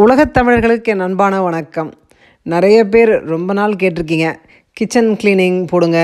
உலகத் தமிழர்களுக்கு என் அன்பான வணக்கம். நிறைய பேர் ரொம்ப நாள் கேட்டிருக்கீங்க. கிச்சன் க்ளீனிங் போடுங்க.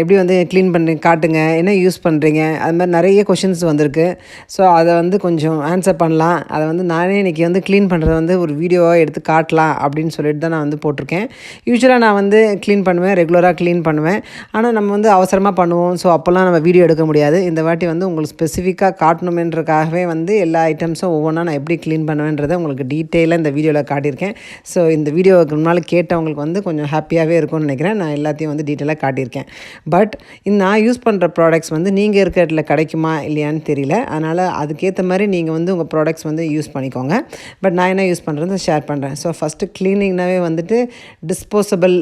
எப்படி வந்து க்ளீன் பண்ணி காட்டுங்க என்ன யூஸ் பண்ணுறீங்க அது மாதிரி நிறைய கொஷின்ஸ் வந்திருக்கு. ஸோ அதை வந்து கொஞ்சம் ஆன்சர் பண்ணலாம். அதை வந்து நானே இன்றைக்கி வந்து க்ளீன் பண்ணுறது வந்து ஒரு வீடியோவாக எடுத்து காட்டலாம் அப்படின்னு சொல்லிட்டு தான் நான் வந்து போட்டிருக்கேன். யூஸ்வலாக நான் வந்து க்ளீன் பண்ணுவேன் ரெகுலராக க்ளீன் பண்ணுவேன். ஆனால் நம்ம வந்து அவசரமாக பண்ணுவோம். ஸோ அப்போல்லாம் நம்ம வீடியோ எடுக்க முடியாது. இந்த வாட்டி வந்து உங்களுக்கு ஸ்பெசிஃபிக்காக காட்டணுமென்றக்காகவே வந்து எல்லா ஐட்டம்ஸும் ஒவ்வொன்றா நான் எப்படி க்ளீன் பண்ணுவேன்றதை உங்களுக்கு டீட்டெயிலாக இந்த வீடியோவில் காட்டியிருக்கேன். ஸோ இந்த வீடியோவுக்கு முன்னால் கேட்டவங்களுக்கு வந்து கொஞ்சம் ஹாப்பியாகவே இருக்கும்னு நினைக்கிறேன். நான் எல்லாத்தையும் வந்து டீட்டெயிலாக காட்டியிருக்கேன். பட் இந்த நான் யூஸ் பண்ணுற ப்ராடக்ட்ஸ் வந்து நீங்கள் இருக்கிற இடத்துல கிடைக்குமா இல்லையான்னு தெரியல. அதனால் அதுக்கேற்ற மாதிரி நீங்கள் வந்து உங்கள் ப்ராடக்ட்ஸ் வந்து யூஸ் பண்ணிக்கோங்க. பட் நான் என்ன யூஸ் பண்ணுறது ஷேர் பண்ணுறேன் ஸோ ஃபஸ்ட்டு க்ளீனிங்னாவே வந்துட்டு டிஸ்போசபிள்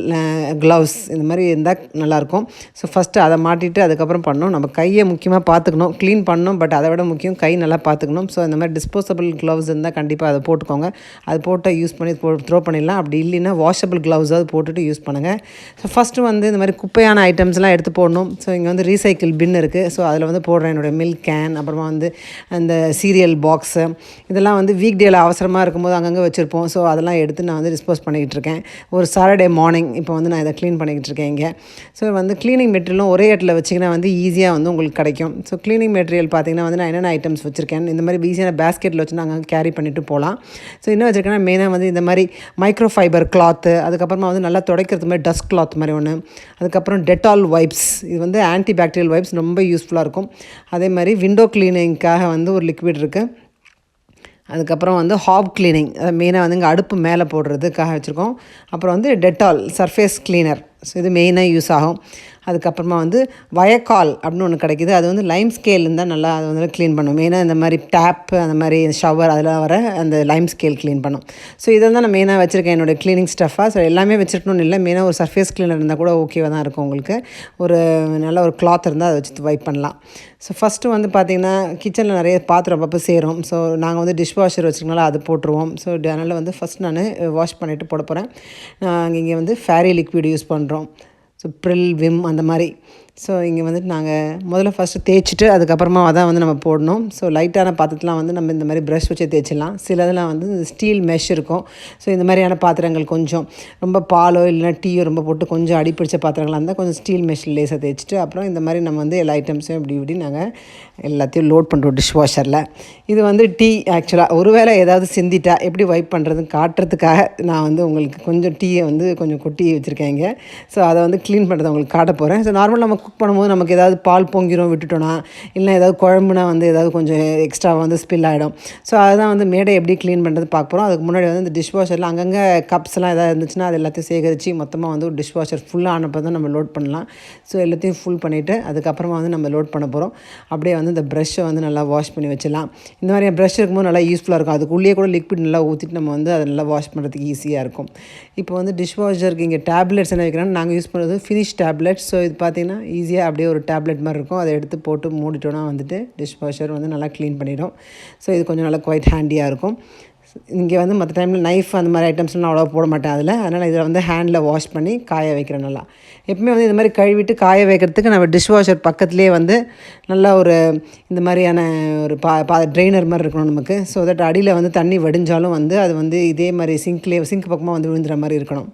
க்ளவுஸ் இந்த மாதிரி இருந்தால் நல்லாயிருக்கும் ஸோ ஃபஸ்ட்டு அதை மாட்டிட்டு அதுக்கப்புறம் பண்ணணும். நம்ம கையை முக்கியமாக பார்த்துக்கணும். க்ளீன் பண்ணணும். பட் அதை விட முக்கியம் கை நல்லா பார்த்துக்கணும். ஸோ இந்த மாதிரி டிஸ்போசபிள் க்ளவுஸ் இருந்தால் கண்டிப்பாக அதை போட்டுக்கோங்க. அது போட்டால் யூஸ் பண்ணி போ த்ரோ பண்ணிடலாம். அப்படி இல்லைன்னா வாஷபிள் க்ளவுஸாவது போட்டுட்டு யூஸ் பண்ணுங்கள் ஸோ ஃபஸ்ட்டு வந்து இந்த மாதிரி குப்பையான ஐட்டம்ஸ்லாம் எடுத்து போடணும். ஸோ இங்கே வந்து ரீசைக்கிள் பின் இருக்குது ஸோ அதில் வந்து போடுறேன் என்னோடய மில்க் கேன் அப்புறமா வந்து அந்த சீரியல் பாக்ஸு இதெல்லாம் வந்து வீக் டேயில் அவசரமாக இருக்கும்போது அங்கங்கே வச்சுருப்போம். ஸோ அதெல்லாம் எடுத்து நான் வந்து டிஸ்போஸ் பண்ணிக்கிட்டு இருக்கேன். ஒரு சாட்டர்டே மார்னிங் இப்போ வந்து நான் இதை க்ளீன் பண்ணிக்கிட்டு இருக்கேன் இங்கே. ஸோ வந்து க்ளீனிங் மெட்டீரியலும் ஒரே இடத்துல வச்சிங்கன்னா வந்து ஈஸியாக வந்து உங்களுக்கு கிடைக்கும். ஸோ க்ளீனிங் மெட்டீரியல் பார்த்திங்கன்னா வந்து நான் என்னென்ன ஐட்டம்ஸ் வச்சுருக்கேன் இந்த மாதிரி ஈஸியான பேஸ்கெட்டில் வச்சு நாங்கள் கேரி பண்ணிட்டு போகலாம். ஸோ என்ன வச்சுருக்கேன்னா மெயினாக வந்து இந்த மாதிரி மைக்ரோ ஃபைபர் கிளாத்து அதுக்கப்புறமா வந்து நல்லா துடைக்கிறது மாதிரி டஸ்ட் கிளாத் மாதிரி ஒன்று அதுக்கப்புறம் டெட்டால் வைப்ஸ் இது வந்து ஆன்டி பாக்டீரியல் வைப்ஸ் ரொம்ப யூஸ்ஃபுல்லாக இருக்கும். அதே மாதிரி விண்டோ க்ளீனிங்க்காக வந்து ஒரு லிக்விட் இருக்குது அதுக்கப்புறம் வந்து ஹாப் க்ளீனிங் அதை மெயினாக வந்து இங்கே அடுப்பு மேலே போடுறதுக்காக வச்சுருக்கோம். அப்புறம் வந்து டெட்டால் சர்ஃபேஸ் க்ளீனர் ஸோ இது மெயினாக யூஸ் ஆகும். அதுக்கப்புறமா வந்து வயக்கால் அப்படின்னு ஒன்று கிடைக்கிது. அது வந்து லைம் ஸ்கேல் இருந்தால் நல்லா அது வந்து க்ளீன் பண்ணும். மெயினாக இந்த மாதிரி டேப் அந்த மாதிரி ஷவர் அதெல்லாம் வர அந்த லைம் ஸ்கேல் க்ளீன் பண்ணும். ஸோ இதை தான் நான் மெயினாக வச்சுருக்கேன். என்னோடய க்ளீனிங் ஸ்டஃபாக ஸோ எல்லாமே வச்சுருக்கணும்னு இல்லை. மெயினாக ஒரு சர்ஃபேஸ் க்ளீனர் இருந்தால் கூட ஓகேவாக தான் இருக்கும் உங்களுக்கு. ஒரு நல்ல ஒரு கிளாத் இருந்தால் அதை வச்சு வைப் பண்ணலாம். ஸோ ஃபஸ்ட்டு வந்து பார்த்திங்கன்னா கிச்சனில் நிறைய பாத்திரம் அப்பப்போ சேரும். ஸோ நாங்கள் வந்து டிஷ் வாஷர் வச்சுருக்கனால அது போட்டுருவோம். ஸோ அதனால் வந்து ஃபஸ்ட் நான் வாஷ் பண்ணிவிட்டு போட போகிறேன் நாங்கள் இங்கே வந்து ஃபேரி லிக்விட் யூஸ் பண்ணுறோம் ஸோ ப்ரில் விம் அந்த மாதிரி. ஸோ இங்கே வந்துட்டு நாங்கள் முதல்ல ஃபஸ்ட்டு தேய்ச்சிட்டு அதுக்கப்புறமா அதான் வந்து நம்ம போடணும். ஸோ லைட்டான பாத்திரத்தெலாம் வந்து நம்ம இந்த மாதிரி ப்ரஷ் வச்சு தேய்ச்சிடலாம். சிலதெல்லாம் வந்து ஸ்டீல் மெஷ் இருக்கும். ஸோ இந்த மாதிரியான பாத்திரங்கள் கொஞ்சம் ரொம்ப பாலோ இல்லைனா டீயோ ரொம்ப போட்டு கொஞ்சம் அடிப்பிடிச்ச பாத்திரங்களாக இருந்தால் கொஞ்சம் ஸ்டீல் மெஷ் லேசாக தேய்ச்சிட்டு அப்புறம் இந்த மாதிரி நம்ம வந்து எல்லா ஐட்டம்ஸையும் இப்படி இப்படி நாங்கள் எல்லாத்தையும் லோட் பண்ணுறோம் டிஷ் வாஷரில் இது வந்து டீ ஆக்சுவலாக ஒருவேளை ஏதாவது சிந்திட்டா எப்படி வைப் பண்ணுறதுன்னு காட்டுறதுக்காக நான் வந்து உங்களுக்கு கொஞ்சம் டீயை வந்து கொஞ்சம் கொட்டி வச்சுருக்கேங்க ஸோ அதை வந்து க்ளீன் பண்ணுறதை உங்களுக்கு காட்ட போகிறேன் ஸோ நார்மலாக நம்ம குக் பண்ணும்போது நமக்கு ஏதாவது பால் பொங்கிரும் விட்டுட்டோன்னா இல்லை ஏதாவது குழம்புனா வந்து ஏதாவது கொஞ்சம் எக்ஸ்ட்ரா வந்து ஸ்பில் ஆகிடும் ஸோ அதுதான் வந்து மேடை எப்படி க்ளீன் பண்ணுறது பார்க்க போகிறோம் அதுக்கு முன்னாடி வந்து இந்த டிஷ் வாஷரில் அங்கங்கே கப்ஸ்லாம் எதாவது இருந்துச்சுன்னா அது எல்லாத்தையும் சேகரித்து மொத்தமாக வந்து ஒரு டிஷ் வாஷர் ஃபுல்லாக ஆனப்போ தான் நம்ம லோட் பண்ணலாம். ஸோ எல்லாத்தையும் ஃபுல் பண்ணிவிட்டு அதுக்கப்புறமா வந்து நம்ம லோட் பண்ண போகிறோம் அப்படியே வந்து இந்த ப்ரஷ்ஷை வந்து நல்லா வாஷ் பண்ணி வச்சிடலாம். இந்த மாதிரி ப்ரஷ் இருக்கும்போது நல்லா யூஸ்ஃபுல்லாக இருக்கும். அதுக்குள்ளேயே கூட லிக்விட் நல்லா ஊற்றிட்டு நம்ம வந்து அதை நல்லா வாஷ் பண்ணுறதுக்கு ஈஸியாக இருக்கும். இப்போ வந்து டிஷ் வாஷருக்கு இங்கே டேப்லெட்ஸ் என்ன வைக்கிறோம் நாங்கள் யூஸ் பண்ணுறது ஃபினிஷ் டேப்லெட்ஸ் ஸோ இது பார்த்திங்கன்னா ஈஸியாக அப்படியே ஒரு டேப்லெட் மாதிரி இருக்கும். அதை எடுத்து போட்டு மூடிட்டோன்னா வந்துட்டு டிஷ் வாஷர் வந்து நல்லா க்ளீன் பண்ணிடும். ஸோ இது கொஞ்சம் நல்லா குவைட் ஹேண்டியாக இருக்கும். இங்கே வந்து மற்ற டைமில் நைஃப் அந்த மாதிரி ஐட்டம்ஸ்லாம் அவ்வளோவா போட மாட்டேன் அதில். அதனால் இதில் வந்து ஹேண்டில் வாஷ் பண்ணி காய வைக்கிறேன் நல்லா. எப்பவுமே வந்து இந்த மாதிரி கழுவிட்டு காய வைக்கிறதுக்கு நம்ம டிஷ் வாஷர் பக்கத்துலேயே வந்து நல்லா ஒரு இந்த மாதிரியான ஒரு பா பா ட்ரெயினர் மாதிரி இருக்கணும் நமக்கு. ஸோ தட் அடியில் வந்து தண்ணி வடிஞ்சாலும் வந்து அது வந்து இதே மாதிரி சிங்க்லேயே சிங்க் பக்கமாக வந்து விழுந்துற மாதிரி இருக்கணும்.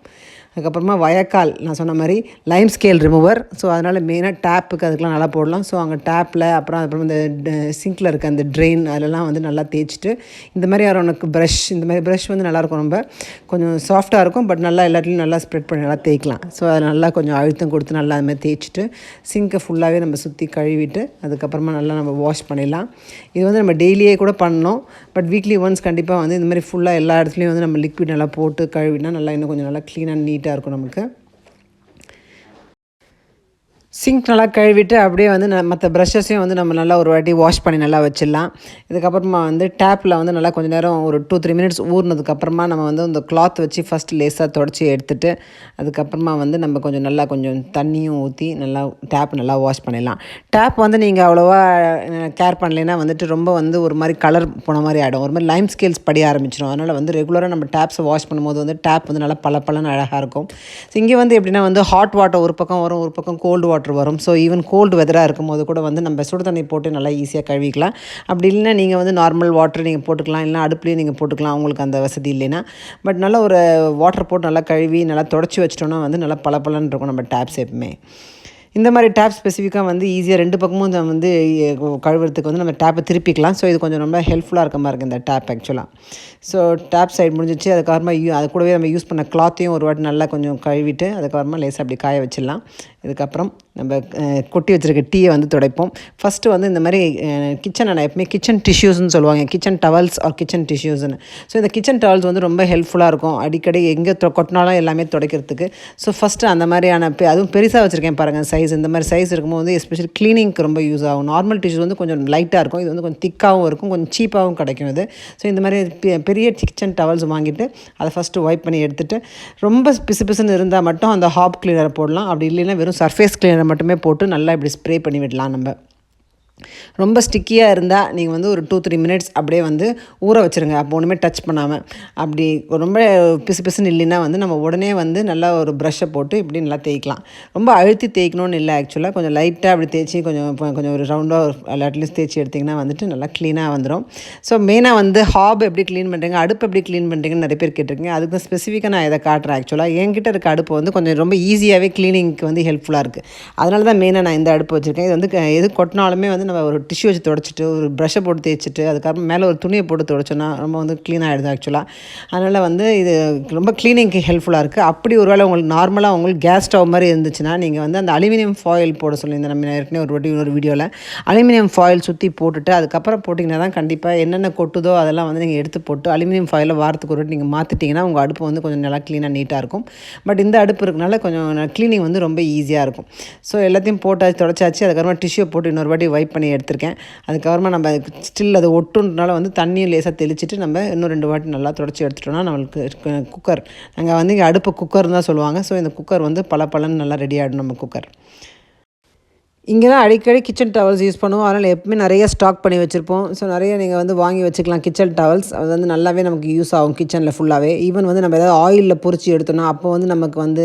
அதுக்கப்புறமா வயக்கால் நான் சொன்ன மாதிரி லைம் ஸ்கேல் ரிமூவர் ஸோ அதனால் மெயினாக டேப்புக்கு அதுக்கெலாம் நல்லா போடலாம். ஸோ அங்கே டேப்பில் அப்புறம் அப்புறம் இந்த சிங்கில் இருக்க அந்த ட்ரெயின் அதிலலாம் வந்து நல்லா தேய்ச்சிட்டு இந்த மாதிரி உனக்கு ப்ரஷ் இந்த மாதிரி ப்ரஷ் வந்து நல்லாயிருக்கும் ரொம்ப. கொஞ்சம் சாஃப்டாக இருக்கும் பட் நல்லா எல்லாத்துலேயும் நல்லா ஸ்ப்ரெட் பண்ணி நல்லா தேய்க்கலாம். ஸோ அதை நல்லா கொஞ்சம் அழுத்தம் கொடுத்து நல்லா அது மாதிரி தேய்ச்சிட்டு சிங்கை ஃபுல்லாகவே நம்ம சுற்றி கழுவிட்டு அதுக்கப்புறமா நல்லா நம்ம வாஷ் பண்ணிடலாம். இது வந்து நம்ம டெய்லியே கூட பண்ணோம் பட் வீக்லி ஒன்ஸ் கண்டிப்பாக வந்து இந்த மாதிரி ஃபுல்லாக எல்லா இடத்துலையும் வந்து நம்ம லிக்விட் நல்லா போட்டு கழுவினா நல்லா இன்னும் கொஞ்சம் நல்லா க்ளீனாக நீட்டாக ஈஸியாக இருக்கும் நமக்கு. சிங்க் நல்லா கழுவிட்டு அப்படியே வந்து மற்ற ப்ரஷஸையும் வந்து நம்ம நல்லா ஒரு வாட்டி வாஷ் பண்ணி நல்லா வச்சிடலாம். இதுக்கப்புறமா வந்து டேப்பில் வந்து நல்லா கொஞ்சம் நேரம் ஒரு டூ த்ரீ மினிட்ஸ் ஊறினதுக்கப்புறமா நம்ம வந்து இந்த கிளாத் வச்சு ஃபஸ்ட் லேஸாக தொடச்சி எடுத்துட்டு அதுக்கப்புறமா வந்து நம்ம கொஞ்சம் நல்லா கொஞ்சம் தண்ணியும் ஊற்றி நல்லா டேப் நல்லா வாஷ் பண்ணிடலாம். டேப் வந்து நீங்கள் அவ்வளோவா கேர் பண்ணலைன்னா வந்துட்டு ரொம்ப வந்து ஒரு மாதிரி கலர் போன மாதிரி ஆகிடும் ஒரு மாதிரி லைம் ஸ்கேல்ஸ் படிய ஆரம்பிச்சிடும் அதனால் வந்து ரெகுலராக நம்ம டேப்ஸை வாஷ் பண்ணும்போது வந்து டேப் வந்து நல்லா பல பலன்னு அழகாக இருக்கும். ஸோ இங்கே வந்து எப்படின்னா வந்து ஹாட் வாட்டர் ஒரு பக்கம் வரும் ஒரு பக்கம் கோல்டு வாட்டர் வாட்டர் வரும். ஸோ ஈவன் கோல்டு வெதராக இருக்கும்போது கூட வந்து நம்ம சுடு தண்ணி போட்டு நல்லா ஈஸியாக கழுவிக்கலாம். அப்படி இல்லைன்னா நீங்கள் வந்து நார்மல் வாட்டர் நீங்கள் போட்டுக்கலாம். இல்லைனா அடுப்புலேயும் நீங்கள் போட்டுக்கலாம். உங்களுக்கு அந்த வசதி இல்லைன்னா. பட் நல்லா ஒரு வாட்டர் போட்டு நல்லா கழுவி நல்லா தொடச்சி வச்சிட்டோன்னா வந்து நல்லா பளபளன்னு இருக்கும் நம்ம டேப்ஸ் எப்பவுமே. இந்த மாதிரி டேப் ஸ்பெசிஃபிக்காக வந்து ஈஸியாக ரெண்டு பக்கமும் நம்ம வந்து கழுவுறதுக்கு வந்து நம்ம டேப்பை திருப்பிக்கலாம். ஸோ இது கொஞ்சம் ரொம்ப ஹெல்ப்ஃபுல்லாக இருக்க மாதிரி இருக்குது இந்த டேப் ஆக்சுவலாக ஸோ டேப் சைடு முடிஞ்சிச்சு. அதுக்கப்புறமா யூ அது கூடவே நம்ம யூஸ் பண்ண கிளாத்தையும் ஒரு வாட்டி நல்லா கொஞ்சம் கழுவிட்டு அதுக்கப்புறமா லேசாக அப்படி காய வச்சிடலாம். இதுக்கப்புறம் நம்ம கொட்டி வச்சுருக்க டீயை வந்து துடைப்போம். ஃபஸ்ட்டு வந்து இந்த மாதிரி கிச்சனை நான் எப்பவுமே கிச்சன் டிஷ்யூஸ்னு சொல்லுவாங்க. கிச்சன் டவல்ஸ் ஆர் கிச்சன் டிஷ்யூஸ்னு ஸோ இந்த கிச்சன் டவல்ஸ் வந்து ரொம்ப ஹெல்ப்ஃபுல்லாக இருக்கும். அடிக்கடி எங்கே கொட்டினாலும் எல்லாமே துடைக்கிறதுக்கு. ஸோ ஃபஸ்ட்டு அந்த மாதிரியான அதுவும் பெருசாக வச்சுருக்கேன் பாருங்கள் சைஸ் இந்த மாதிரி சைஸ் இருக்கும்போது எஸ்பெஷலி க்ளீனிங்க்கு ரொம்ப யூஸ் ஆகும். நார்மல் டிஷ்யூஸ் வந்து கொஞ்சம் லைட்டாக இருக்கும். இது வந்து கொஞ்சம் திக்காகவும் இருக்கும். கொஞ்சம் சீப்பாகவும் கிடைக்கும் இது. ஸோ இந்த மாதிரி பெ- பெரிய கிச்சன் டவல்ஸ் வாங்கிட்டு அதை ஃபஸ்ட்டு ஒய்ப் பண்ணி எடுத்துகிட்டு ரொம்ப பிசு பிசுன்னு இருந்தால் மட்டும் அந்த ஹாப் கிளீனரை போடலாம். அப்படி இல்லைன்னா வெறும் சர்ஃபேஸ் கிளீனர் மட்டுமே போட்டு நல்லா இப்படி ஸ்ப்ரே பண்ணி விடலாம் நம்ம. ரொம்ப ஸ்டிக்கியாக இருந்தால் நீங்கள் வந்து ஒரு டூ த்ரீ மினிட்ஸ் அப்படியே வந்து ஊற வச்சுருங்க. அப்போ ஒன்றுமே டச் பண்ணாமல் அப்படி ரொம்ப பிசு பிசுன்னு இல்லைன்னா வந்து நம்ம உடனே வந்து நல்லா ஒரு ப்ரஷ்ஷை போட்டு இப்படி நல்லா தேய்க்கலாம். ரொம்ப அழுத்தி தேய்க்கணும்னு இல்லை ஆக்சுவலாக கொஞ்சம் லைட்டாக அப்படி தேய்ச்சி கொஞ்சம் கொஞ்சம் ஒரு ரவுண்டாக அட்லீஸ்ட் தேய்ச்சி எடுத்திங்கன்னா வந்துட்டு நல்லா க்ளீனாக வந்துடும் ஸோ மெயினாக வந்து ஹாப் எப்படி க்ளீன் பண்ணுறீங்க அடுப்பு எப்படி க்ளீன் பண்ணுறீங்கன்னு நிறைய பேர் கேட்டிருக்கீங்க. அதுக்கு ஸ்பெசிஃபிக்காக நான் இதை காட்டுறேன் ஆக்சுவலாக என்கிட்ட இருக்க அடுப்பு வந்து கொஞ்சம் ரொம்ப ஈஸியாகவே க்ளீனிங்க்கு வந்து ஹெல்ப்ஃபுல்லாக இருக்குது அதனால தான் மெயினாக நான் இந்த அடுப்பு வச்சுருக்கேன். இது வந்து எது கொட்டினாலுமே வந்து நம்ம ஒரு டிஷ்யூ வச்சு துடைச்சிட்டு ஒரு ப்ரஷ்ஷை போட்டு தேய்ச்சிட்டு அதுக்கப்புறம் மேலே ஒரு துணியை போட்டு துடைச்சோன்னா ரொம்ப வந்து க்ளீன் ஆகிடுது ஆக்சுவலாக அதனால் வந்து இது ரொம்ப க்ளீனிங்க்கு ஹெல்ப்ஃபுல்லாக இருக்குது அப்படி ஒருவேளை உங்களுக்கு நார்மலாக உங்களுக்கு கேஸ் ஸ்டவ் மாதிரி இருந்துச்சுன்னா நீங்கள் வந்து அந்த அலுமினியம் ஃபாயில் போட சொல்லியிருந்தேன் நம்ம ஏற்கனவே ஒரு வாட்டி ஒரு வீடியோவில் அலுமினியம் ஃபாயில் சுற்றி போட்டுட்டு அதுக்கப்புறம் போட்டிங்கன்னா தான் கண்டிப்பாக என்னென்ன கொட்டுதோ அதெல்லாம் வந்து நீங்கள் எடுத்து போட்டு அலுமினியம் ஃபாயிலை வாரத்துக்கு ஒரு வாட்டி நீங்கள் மாற்றிட்டிங்கன்னா உங்கள் அடுப்பு வந்து கொஞ்சம் நல்லா க்ளீனாக நீட்டாக இருக்கும். பட் இந்த அடுப்பு இருக்கனால கொஞ்சம் க்ளீனிங் வந்து ரொம்ப ஈஸியாக இருக்கும். ஸோ எல்லாத்தையும் போட்டாச்சு தொடச்சாச்சு அதுக்கப்புறமா டிஷ்யூ போட்டு இன்னொரு வாட்டி வைப் பண்ணி எடுத்திருக்கேன். அதுக்கப்புறமா நம்ம ஸ்டில் அது ஒட்டுன்றனால வந்து தண்ணியும் லேசாக தெளிச்சிட்டு நம்ம இன்னும் ரெண்டு வாட்டி நல்லா தொடச்சி எடுத்துட்டோம்னா நம்மளுக்கு குக்கர் நாங்கள் வந்து இங்கே அடுப்பு குக்கர் தான் சொல்லுவாங்க. ஸோ இந்த குக்கர் வந்து பல பலன்னு நல்லா ரெடி ஆகிடும் நம்ம குக்கர் இங்கே தான் அடிக்கடி கிச்சன் டவல்ஸ் யூஸ் பண்ணுவோம். அதனால் எப்பவுமே நிறைய ஸ்டாக் பண்ணி வச்சுருப்போம். ஸோ நிறைய நீங்கள் வந்து வாங்கி வச்சுக்கலாம் கிச்சன் டவல்ஸ் அது வந்து நல்லாவே நமக்கு யூஸ் ஆகும் கிச்சனில் ஃபுல்லாகவே ஈவன் வந்து நம்ம ஏதாவது ஆயிலில் பொரிச்சு எடுத்தோம்னா அப்போ வந்து நமக்கு வந்து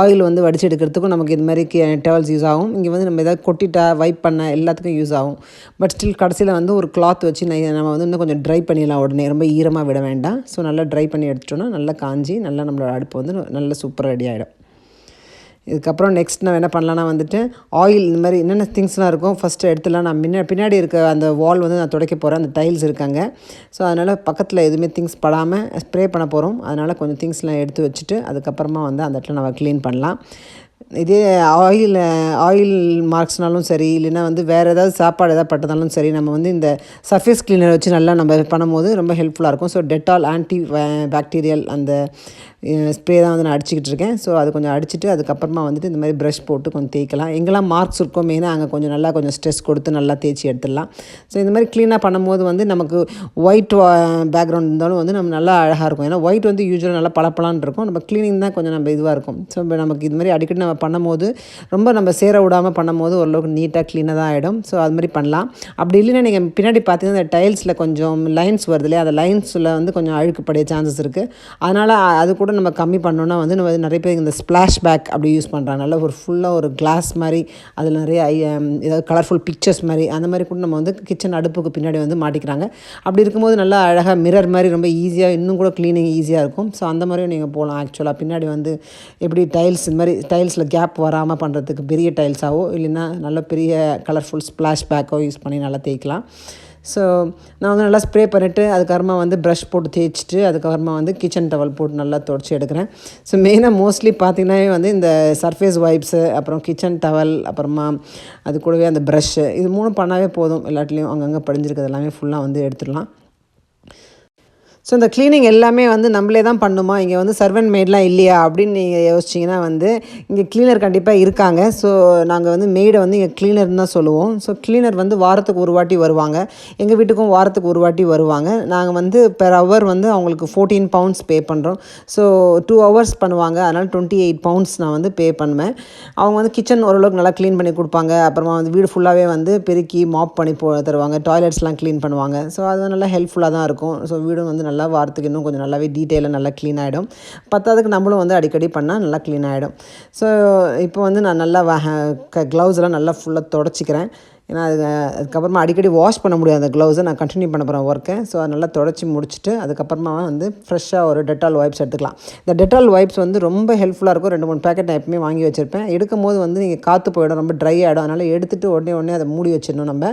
ஆயில் வந்து வடிச்சு எடுக்கிறதுக்கும் நமக்கு இது மாதிரி டவல்ஸ் யூஸ் ஆகும். இங்கே வந்து நம்ம ஏதாவது கொட்டிட்டா வைப் பண்ண எல்லாத்துக்கும் யூஸ் ஆகும். பட் ஸ்டில் கடைசியில் வந்து ஒரு கிளாத் வச்சு நம்ம வந்து இன்னும் கொஞ்சம் ட்ரை பண்ணிடலாம் உடனே. ரொம்ப ஈரமாக விட வேண்டாம். ஸோ நல்லா ட்ரை பண்ணி எடுத்துட்டோம்னா நல்லா காஞ்சி நல்லா நம்மளோட அடுப்பு வந்து நல்லா சூப்பராக ரெடி ஆகிடும் இதுக்கப்புறம் நெக்ஸ்ட் நான் என்ன பண்ணலான்னா வந்துட்டு ஆயில் இந்த மாதிரி என்னென்ன திங்ஸ்லாம் இருக்கும் ஃபஸ்ட்டு எடுத்துலாம் நான் முன்ன பின்னாடி இருக்க அந்த வால் வந்து நான் துடைக்க போகிறேன் அந்த டைல்ஸ் இருக்காங்க. ஸோ அதனால் பக்கத்தில் எதுவுமே திங்ஸ் படாமல் ஸ்ப்ரே பண்ண போகிறோம் அதனால் கொஞ்சம் திங்ஸ்லாம் எடுத்து வச்சுட்டு அதுக்கப்புறமா வந்து அந்த இடத்துல நம்ம க்ளீன் பண்ணலாம். இதே ஆயில் ஆயில் மார்க்ஸ்னாலும் சரி இல்லைன்னா வந்து வேறு ஏதாவது சாப்பாடு ஏதாவது பட்டதாலும் சரி நம்ம வந்து இந்த சர்ஃபேஸ் கிளீனர் வச்சு நல்லா நம்ம பண்ணும்போது ரொம்ப ஹெல்ப்ஃபுல்லாக இருக்கும். ஸோ டெட்டால் ஆன்டி பாக்டீரியல் அந்த uh, ஸ்ப்ரே தான் வந்து நான் அடிச்சுக்கிட்டு இருக்கேன். ஸோ அது கொஞ்சம் அடிச்சுட்டு அதுக்கப்புறமா வந்துட்டு இந்த மாதிரி ப்ரஷ் போட்டு கொஞ்சம் தேய்க்கலாம். எங்கெல்லாம் மார்க்ஸ் இருக்கோ மெயினாக அங்கே கொஞ்சம் நல்லா கொஞ்சம் ஸ்ட்ரெஸ் கொடுத்து நல்லா தேய்ச்சி எடுத்துடலாம். ஸோ இந்த மாதிரி க்ளீனாக பண்ணும்போது வந்து நமக்கு ஒயிட் பேக்ரவுண்ட் uh, இருந்தாலும் வந்து நம்ம நல்லா அழகாக இருக்கும். ஏன்னா ஒயிட் வந்து யூஸ்வலாக நல்லா பளபளன்னு இருக்கும். நம்ம க்ளீனிங் தான் கொஞ்சம் நம்ம இதுவாக இருக்கும். ஸோ நமக்கு இது மாதிரி அடிக்கடி நம்ம பண்ணும்போது ரொம்ப நம்ம சேர விடாமல் பண்ணும்போது ஓரளவுக்கு நீட்டாக க்ளீனாக தான் ஆகிடும் ஸோ அது மாதிரி பண்ணலாம். அப்படி இல்லைன்னா நீங்கள் பின்னாடி பார்த்தீங்கன்னா அந்த டைல்ஸில் கொஞ்சம் லைன்ஸ் வருது இல்லையா? அந்த லைன்ஸில் வந்து கொஞ்சம் அழுக்குப்படைய சான்சஸ் இருக்குது அதனால் அது கூட நம்ம கம்மி பண்ணோன்னா வந்து நம்ம நிறைய பேர் இந்த ஸ்ப்ளாஷ் பேக் அப்படி யூஸ் பண்ணுறாங்க நல்லா ஒரு ஃபுல்லாக ஒரு கிளாஸ் மாதிரி அதில் நிறைய ஏதாவது கலர்ஃபுல் பிக்சர்ஸ் மாதிரி அந்த மாதிரி கூட நம்ம வந்து கிச்சன் அடுப்புக்கு பின்னாடி வந்து மாட்டிக்கிறாங்க. அப்படி இருக்கும்போது நல்லா அழகாக மிரர் மாதிரி ரொம்ப ஈஸியாக இன்னும் கூட க்ளீனிங் ஈஸியாக இருக்கும். ஸோ அந்த மாதிரியும் நீங்கள் போகலாம். ஆக்சுவலாக பின்னாடி வந்து எப்படி டைல்ஸ் இந்த மாதிரி டைல்ஸில் கேப் வராமல் பண்ணுறதுக்கு பெரிய டைல்ஸாவோ இல்லைன்னா நல்ல பெரிய கலர்ஃபுல் ஸ்ப்ளாஷ் பேக்கோ யூஸ் பண்ணி நல்லா தேய்க்கலாம். ஸோ நான் வந்து நல்லா ஸ்ப்ரே பண்ணிவிட்டு அதுக்கப்புறமா வந்து ப்ரஷ் போட்டு தேய்ச்சிட்டு அதுக்கப்புறமா வந்து கிச்சன் டவல் போட்டு நல்லா தொடச்சி எடுக்கிறேன். ஸோ மெயினாக மோஸ்ட்லி பார்த்தீங்கன்னா வந்து இந்த சர்ஃபேஸ் வைப்ஸு அப்புறம் கிச்சன் டவல் அப்புறமா அது கூடவே அந்த ப்ரஷ்ஷு இது மூணு பண்ணாவே போதும். எல்லாத்துலேயும் அங்கங்கே படிஞ்சிருக்கிறது எல்லாமே ஃபுல்லாக வந்து எடுத்துடலாம். ஸோ இந்த க்ளீனிங் எல்லாமே வந்து நம்மளே தான் பண்ணுமா? இங்கே வந்து சர்வன் மேட்லாம் இல்லையா? அப்படின்னு நீங்கள் யோசிச்சிங்கன்னா வந்து இங்கே க்ளீனர் கண்டிப்பாக இருக்காங்க. ஸோ நாங்கள் வந்து மெய்டை வந்து இங்கே க்ளீனர்னு தான் சொல்லுவோம். ஸோ க்ளீனர் வந்து வாரத்துக்கு ஒரு வாட்டி வருவாங்க. எங்கள் வீட்டுக்கும் வாரத்துக்கு ஒரு வாட்டி வருவாங்க. நாங்கள் வந்து பெர் ஹவர் வந்து அவங்களுக்கு ஃபோர்டீன் பவுண்ட்ஸ் பே பண்ணுறோம் ஸோ டூ ஹவர்ஸ் பண்ணுவாங்க. அதனால் டுவெண்ட்டி எயிட் பவுண்ட்ஸ் நான் வந்து பே பண்ணுவேன். அவங்க வந்து கிச்சன் ஓரளவுக்கு நல்லா க்ளீன் பண்ணி கொடுப்பாங்க. அப்புறமா வந்து வீடு ஃபுல்லாகவே வந்து பெருக்கி மாப் பண்ணி போ தருவாங்க. டாய்லெட்ஸ்லாம் க்ளீன் பண்ணுவாங்க. ஸோ அது நல்லா ஹெல்ப்ஃபுல்லாக தான் இருக்கும். ஸோ வீடும் வந்து நல்லா நல்லா வாரத்துக்கு இன்னும் கொஞ்சம் நல்லாவே டீட்டெயிலாக நல்லா க்ளீன் ஆகிடும் பத்தாவதுக்கு நம்மளும் வந்து அடிக்கடி பண்ணால் நல்லா க்ளீன் ஆகிடும் ஸோ இப்போ வந்து நான் நல்லா க்ளவுஸ் எல்லாம் நல்லா ஃபுல்லாக தொடச்சிக்கிறேன். ஏன்னா அது அதுக்கப்புறமா அடிக்கடி வாஷ் பண்ண முடியாது அந்த க்ளவுஸை நான் கண்டினியூ பண்ண போகிறேன் ஒர்க்கை ஸோ அதை நல்லா தொடச்சி முடிச்சுட்டு அதுக்கப்புறமா வந்து ஃப்ரெஷ்ஷாக ஒரு டெட்டால் வைப்ஸ் எடுத்துக்கலாம். இந்த டெட்டால் வைப்ஸ் வந்து ரொம்ப ஹெல்ப்ஃபுல்லாக இருக்கும். ரெண்டு மூணு பேக்கெட் நான் எப்பவுமே வாங்கி வச்சுருப்பேன். எடுக்கும் போது வந்து நீங்கள் காற்று போயிடும் ரொம்ப ட்ரை ஆகிடும் அதனால் எடுத்துகிட்டு உடனே உடனே அதை மூடி வச்சிடணும் நம்ம.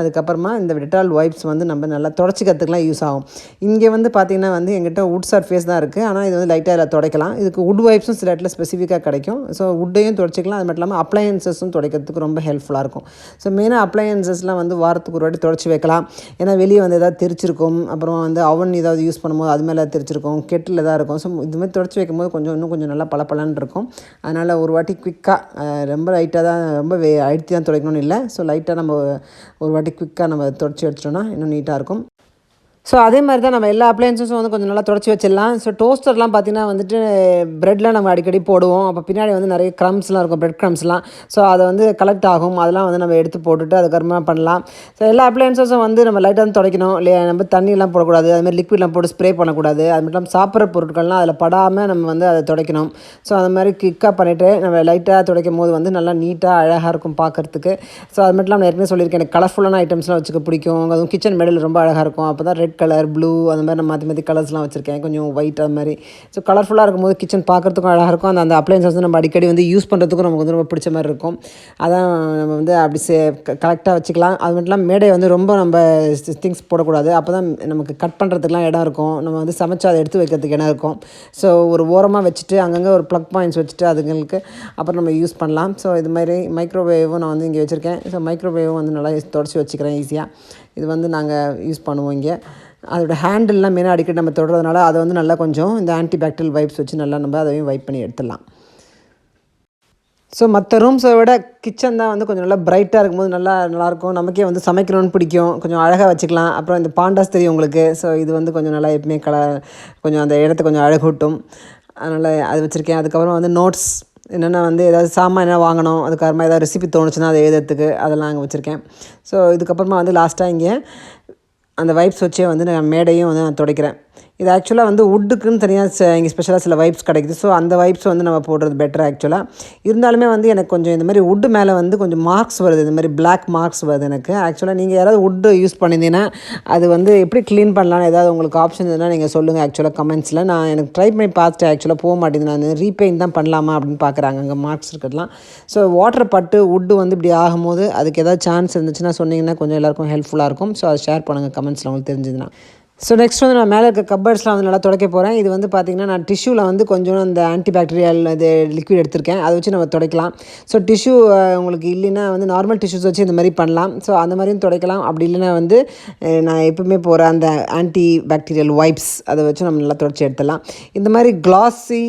அதுக்கப்புறமா இந்த டெட்டால் வைப்ஸ் வந்து நம்ம நல்லா தொடச்சிக்கிறதுக்குலாம் யூஸ் ஆகும். இங்கே வந்து பார்த்திங்கன்னா வந்து எங்கிட்ட வுட் சர்ஃபேஸ் தான் இருக்குது ஆனால் இது வந்து லைட்டாக இதில் துடைக்கலாம். இதுக்கு வுட் வைப்ஸும் சில இடத்துல ஸ்பெசிஃபிக்காக கிடைக்கும். ஸோ வுட்டையும் துடைச்சிக்கலாம். அது மட்டும் இல்லாமல் அப்ளையன்சஸும் துடைக்கிறதுக்கு ரொம்ப ஹெல்ப்ஃபுல்லாக இருக்கும். ஸோ மெயினாக அப்ளையன்சஸ்லாம் வந்து வாரத்துக்கு ஒரு வாட்டி தொடச்சி வைக்கலாம். ஏன்னா வெளியே வந்து எதாவது தெரிச்சிருக்கும். அப்புறம் வந்து அவன் ஏதாவது யூஸ் பண்ணும்போது அது மேலே தெரிச்சிருக்கும். கெட்டில் தான் இருக்கும். ஸோ இது மாதிரி தொடச்சி வைக்கும்போது கொஞ்சம் இன்னும் கொஞ்சம் நல்லா பளபளன்னு இருக்கும். அதனால் ஒரு வாட்டி குவிக்காக ரொம்ப லைட்டாக தான் ரொம்ப வே அழுத்தி தான் துடைக்கணும்னு இல்லை. ஸோ லைட்டாக நம்ம ஒரு வாட்டி குவிக்காக நம்ம தொடச்சி வச்சிட்டோம்னா இன்னும் நீட்டாக இருக்கும். ஸோ அதே மாதிரி தான் நம்ம எல்லா அப்ளையன்ஸும் வந்து கொஞ்சம் நல்லா தொடச்சி வச்சிடலாம். ஸோ டோஸ்டர்லாம் பார்த்தீங்கன்னா வந்துட்டு ப்ரெட்லாம் நம்ம அடிக்கடி போடுவோம். அப்போ பின்னாடி வந்து நிறைய க்ரம்ஸ்லாம் இருக்கும் ப்ரெட் க்ரம்ஸ்லாம் ஸோ அதை வந்து கலெக்ட் ஆகும். அதெல்லாம் வந்து நம்ம எடுத்து போட்டுட்டு அதுக்கப்புறமா பண்ணலாம். ஸோ எல்லா அப்ளையன்ஸஸும் வந்து நம்ம லைட்டாக வந்து துடைக்கணும். இல்லையா நம்ம தண்ணியெல்லாம் போடக்கூடாது. அதுமாதிரி லிக்விட்லாம் போட்டு ஸ்ப்ரே பண்ணக்கூடாது. அது மட்டும் இல்லாமல் சாப்பிட்ற பொருட்கள்லாம் அதில் படாமல் நம்ம வந்து அதை துடைக்கணும். ஸோ அது மாதிரி கிக்காக பண்ணிவிட்டு நம்ம லைட்டாக துடைக்கும் போது வந்து நல்லா நீட்டாக அழகாக இருக்கும் பார்க்குறதுக்கு. ஸோ அது மட்டும் இல்லாமல் ஏற்கனவே சொல்லியிருக்கேன் எனக்கு கலர்ஃபுல்லான ஐட்டம்ஸ்லாம் வச்சுக்க பிடிக்கும். அதுவும் கிச்சன் மெடல் ரொம்ப அழகாக இருக்கும். அப்போ தான் ரெட் கலர் ப்ளூ அந்த மாதிரி நான் மாற்றி மாற்றி கலர்ஸ்லாம் வச்சுருக்கேன். கொஞ்சம் ஒயிட் அது மாதிரி. ஸோ கலர்ஃபுல்லாக இருக்கும்போது கிச்சன் பார்க்குறதுக்கும் அழகாக இருக்கும். அந்த அந்த அப்ளையன்ஸ் வந்து நம்ம அடிக்கடி வந்து யூஸ் பண்ணுறதுக்கும் நமக்கு வந்து ரொம்ப பிடிச்ச மாதிரி இருக்கும். அதான் நம்ம வந்து அப்படி சே கரெக்டாக வச்சுக்கலாம். அது மட்டும் இல்லாமல் மேடையை வந்து ரொம்ப நம்ம திங்ஸ் போடக்கூடாது. அப்போ தான் நமக்கு கட் பண்ணுறதுக்குலாம் இடம் இருக்கும். நம்ம வந்து சமைச்சு அதை எடுத்து வைக்கிறதுக்கு இடம் இருக்கும். ஸோ ஒரு ஓரமாக வச்சுட்டு அங்கங்கே ஒரு ப்ளக் பாயிண்ட்ஸ் வச்சுட்டு அதுங்களுக்கு அப்புறம் நம்ம யூஸ் பண்ணலாம். ஸோ இது மாதிரி மைக்ரோவேவும் நான் வந்து இங்கே வச்சுருக்கேன். ஸோ மைக்ரோவேவும் வந்து நல்லா தொடச்சி வச்சுக்கிறேன் ஈஸியாக இது வந்து நாங்கள் யூஸ் பண்ணுவோம் இங்கே. அதோட ஹேண்டில்லாம் மெயினாக அடிக்கடி நம்ம தொடுறதுனால அதை வந்து நல்லா கொஞ்சம் இந்த ஆன்டிபாக்டீரியல் வைப்ஸ் வச்சு நல்லா நம்ம அதையும் வைப் பண்ணி எடுத்துடலாம். ஸோ மற்ற ரூம்ஸை விட கிச்சன் தான் வந்து கொஞ்சம் நல்லா பிரைட்டாக இருக்கும்போது நல்லா நல்லாயிருக்கும். நமக்கே வந்து சமைக்கணும்னு பிடிக்கும். கொஞ்சம் அழகாக வச்சுக்கலாம். அப்புறம் இந்த பாண்டாஸ் தெரியும் உங்களுக்கு. ஸோ இது வந்து கொஞ்சம் நல்லா எப்பவுமே கலர் கொஞ்சம் அந்த இடத்த கொஞ்சம் அழகூட்டும். அதனால் அது வச்சுருக்கேன். அதுக்கப்புறம் வந்து நோட்ஸ் என்னென்ன வந்து ஏதாவது சாமான் என்ன வாங்கணும்? அதுக்கப்புறமா ஏதாவது ரெசிபி தோணுச்சுன்னா அதை எழுதுறதுக்கு அதெல்லாம் அங்கே வச்சுருக்கேன். ஸோ இதுக்கப்புறமா வந்து லாஸ்ட்டாக இங்கே அந்த வைப்ஸ் வச்சே வந்து நான் மேடையும் வந்து நான் துடைக்கிறேன். இது ஆக்சுவலாக வந்து வுட்டுக்குன்னு தனியாக இங்கே ஸ்பெஷலாக சில வைப்ஸ் கிடைக்குது. ஸோ அந்த வைப்ஸ் வந்து நம்ம போடுறது பெட்டர் ஆக்சுவலாக இருந்தாலுமே வந்து எனக்கு கொஞ்சம் இந்த மாதிரி வுட்டு மேலே வந்து கொஞ்சம் மார்க்ஸ் வருது. இந்த மாதிரி பிளாக் மார்க்ஸ் வருது எனக்கு. ஆக்சுவலாக நீங்கள் யாராவது வுட்டு யூஸ் பண்ணியிருந்தீங்கன்னா அது வந்து எப்படி க்ளீன் பண்ணலாம்னு ஏதாவது உங்களுக்கு ஆப்ஷன் இருந்ததுன்னா நீங்கள் சொல்லுங்கள் ஆக்சுவலாக கமெண்ட்ஸில் நான் எனக்கு ட்ரை பண்ணி பார்த்துட்டு ஆக்சுவலாக போக மாட்டேங்குது. நான் ரீபெயிண்ட் தான் பண்ணலாமா அப்படின்னு பார்க்குறாங்க. அங்கே மார்க்ஸ் இருக்கிறதுலாம். ஸோ வாட்டர் பட்டு வுட்டு வந்து இப்படி ஆகும்போது அதுக்கு ஏதாவது சான்ஸ் இருந்துச்சுன்னா சொன்னீங்கன்னா கொஞ்சம் எல்லாருக்கும் ஹெல்ப்ஃபுல்லாக இருக்கும். ஸோ அதை ஷேர் பண்ணுங்கள் கமெண்ட்ஸில் உங்களுக்கு தெரிஞ்சதுன்னா. ஸோ நெக்ஸ்ட் வந்து நான் மேலே இருக்க கப்பர்ட்ஸ்லாம் வந்து நல்லா துடைக்க போகிறேன் இது வந்து பார்த்திங்கன்னா நான் டிஷ்யூவில் வந்து கொஞ்சம் அந்த ஆன்டிபாக்டீரியல் இது லிக்விட் எடுத்திருக்கேன். அதை வச்சு நம்ம துடைக்கலாம். ஸோ டிஷ்யூ உங்களுக்கு இல்லைன்னா வந்து நார்மல் டிஷ்யூஸ் வச்சு இந்த மாதிரி பண்ணலாம். ஸோ அந்த மாதிரியும் துடைக்கலாம். அப்படி இல்லைன்னா வந்து நான் எப்பவுமே போகிற அந்த ஆன்டி பாக்டீரியல் வைப்ஸ் அதை வச்சு நம்ம நல்லா துடைச்சி எடுத்துடலாம். இந்த மாதிரி கிளாஸி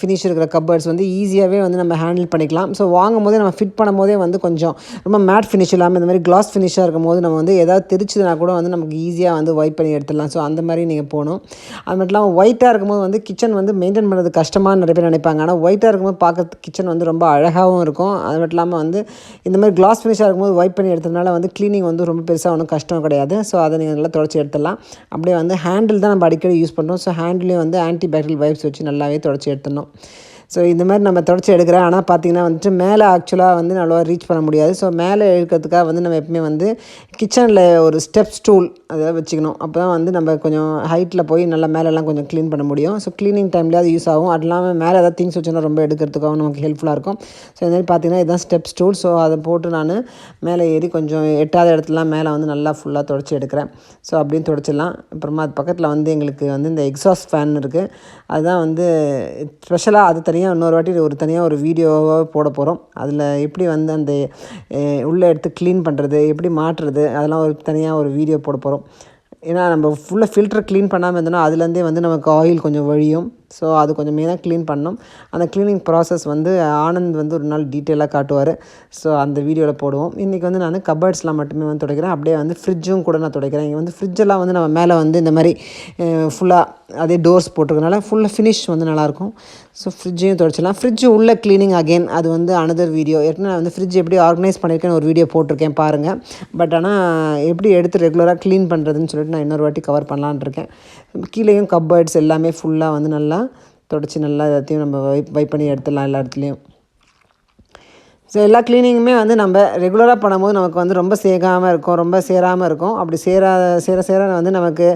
ஃபினிஷ் இருக்கிற கப்பர்ட்ஸ் வந்து ஈஸியாகவே வந்து நம்ம ஹேண்டில் பண்ணிக்கலாம். ஸோ வாங்கும் போதே நம்ம ஃபிட் பண்ணும் போதே வந்து கொஞ்சம் ரொம்ப மேட் ஃபினிஷ் இல்லாமல் இந்த மாதிரி கிளாஸ் ஃபினிஷாக இருக்கும் போது நம்ம வந்து எதாவது தெரிச்சதுனா கூட வந்து நமக்கு ஈஸியாக வந்து வைப் பண்ணி எடுத்துடலாம். ஸோ அந்த மாதிரி நீங்கள் போகணும். அது மட்டும் இல்லாமல் ஒயிட்டாக இருக்கும்போது வந்து கிச்சன் வந்து மெயின்டைன் பண்ணுறது கஷ்டமாக நிறைய பேர் நினைப்பாங்க. ஆனால் ஒயிட்டாக இருக்கும்போது பார்க்குறது கிச்சன் வந்து ரொம்ப அழகாகவும் இருக்கும். அது மட்டும் இல்லாமல் வந்து இந்த மாதிரி கிளாஸ் ஃபினிஷாக இருக்கும்போது வைப் பண்ணி எடுத்ததுனால வந்து க்ளீனிங் வந்து ரொம்ப பெருசாக ஒன்றும் கஷ்டம் கிடையாது. ஸோ அதை நீங்கள் நல்லா தொடச்சி எடுத்துடலாம். அப்படியே வந்து ஹேண்டில் தான் நம்ம அடிக்கடி யூஸ் பண்ணுறோம் ஸோ ஹேண்டிலையும் வந்து ஆன்டி பேக்டீரியல் வைப்ஸ் வச்சு நல்லாவே தொடச்சி எடுத்துடணும். ஸோ இந்த மாதிரி நம்ம தொடச்சி எடுக்கிறேன். ஆனால் பார்த்தீங்கன்னா வந்துட்டு மேலே ஆக்சுவலாக வந்து நல்லா ரீச் பண்ண முடியாது. ஸோ மேலே எடுக்கிறதுக்காக வந்து நம்ம எப்பவுமே வந்து கிச்சனில் ஒரு ஸ்டெப் ஸ்டூல் அதை வச்சுக்கணும். அப்போ தான் வந்து நம்ம கொஞ்சம் ஹைட்டில் போய் நல்லா மேலெல்லாம் கொஞ்சம் க்ளீன் பண்ண முடியும். ஸோ க்ளீனிங் டைம்லேயே அது யூஸ் ஆகும். அது இல்லாமல் மேலே ஏதாவது திங்ஸ் வச்சோன்னா ரொம்ப எடுக்கிறதுக்காகவும் நமக்கு ஹெல்ப்ஃபுல்லாக இருக்கும். ஸோ இந்த மாதிரி பார்த்தீங்கன்னா இதுதான் ஸ்டெப் ஸ்டூல் ஸோ அதை போட்டு நான் மேலே ஏறி கொஞ்சம் எட்டாத இடத்துலாம் மேலே வந்து நல்லா ஃபுல்லாக தொடச்சி எடுக்கிறேன். ஸோ அப்படியும் தொடச்சிடலாம் அப்புறமா அது பக்கத்தில் வந்து எங்களுக்கு வந்து இந்த எக்ஸாஸ்ட் ஃபேன் இருக்குது அதுதான் வந்து ஸ்பெஷலாக அது தனியாக இன்னொரு வாட்டி ஒரு தனியாக ஒரு வீடியோவாக போட போகிறோம் அதில் எப்படி வந்து அந்த உள்ளே எடுத்து க்ளீன் பண்ணுறது எப்படி மாட்டுறது அதெல்லாம் ஒரு தனியாக ஒரு வீடியோ போட போகிறோம் ஏன்னா நம்ம ஃபுல்லாக ஃபில்டர் க்ளீன் பண்ணாமல் இருந்தோம்னா அதுலேருந்தே வந்து நமக்கு ஆயில் கொஞ்சம் வழியும். ஸோ அது கொஞ்சம் மெயினாக க்ளீன் பண்ணோம். அந்த க்ளீனிங் ப்ராசஸ் வந்து ஆனந்த் வந்து ஒரு நாள் டீட்டெயிலாக காட்டுவார். ஸோ அந்த வீடியோவில் போடுவோம். இன்றைக்கி வந்து நான் கபர்ட்ஸ்லாம் மட்டுமே வந்து துடைக்கிறேன். அப்படியே வந்து ஃப்ரிட்ஜும் கூட நான் துடைக்கிறேன். இங்கே வந்து ஃப்ரிட்ஜெல்லாம் வந்து நம்ம மேலே வந்து இந்த மாதிரி ஃபுல்லாக அதே டோர்ஸ் போட்டிருக்கனால ஃபுல்லாக ஃபினிஷ் வந்து நல்லாயிருக்கும். ஸோ ஃப்ரிட்ஜையும் துடைச்சிடலாம். ஃப்ரிட்ஜு உள்ள க்ளீனிங் அகைன் அது வந்து அனதர் வீடியோ ஏற்கனவே நான் வந்து ஃப்ரிட்ஜ் எப்படி ஆர்கனைஸ் பண்ணியிருக்கேன்னு ஒரு வீடியோ போட்டிருக்கேன் பாருங்கள் பட் ஆனால் எப்படி எடுத்து ரெகுலராக க்ளீன் பண்ணுறதுன்னு சொல்லிட்டு நான் இன்னொரு வாட்டி கவர் பண்ணலான்னு இருக்கேன். கீழேயும் கப்பர்ட்ஸ் எல்லாமே ஃபுல்லாக வந்து நல்லா தொடச்சி நல்லா எல்லாத்தையும் நம்ம வைப் வைப் பண்ணி எடுத்துடலாம் எல்லா இடத்துலையும். ஸோ எல்லா க்ளீனிங்குமே வந்து நம்ம ரெகுலராக பண்ணும்போது நமக்கு வந்து ரொம்ப சேகாமல் இருக்கும் ரொம்ப சேராமல் இருக்கும். அப்படி சேரா சேர சேர வந்து நமக்கு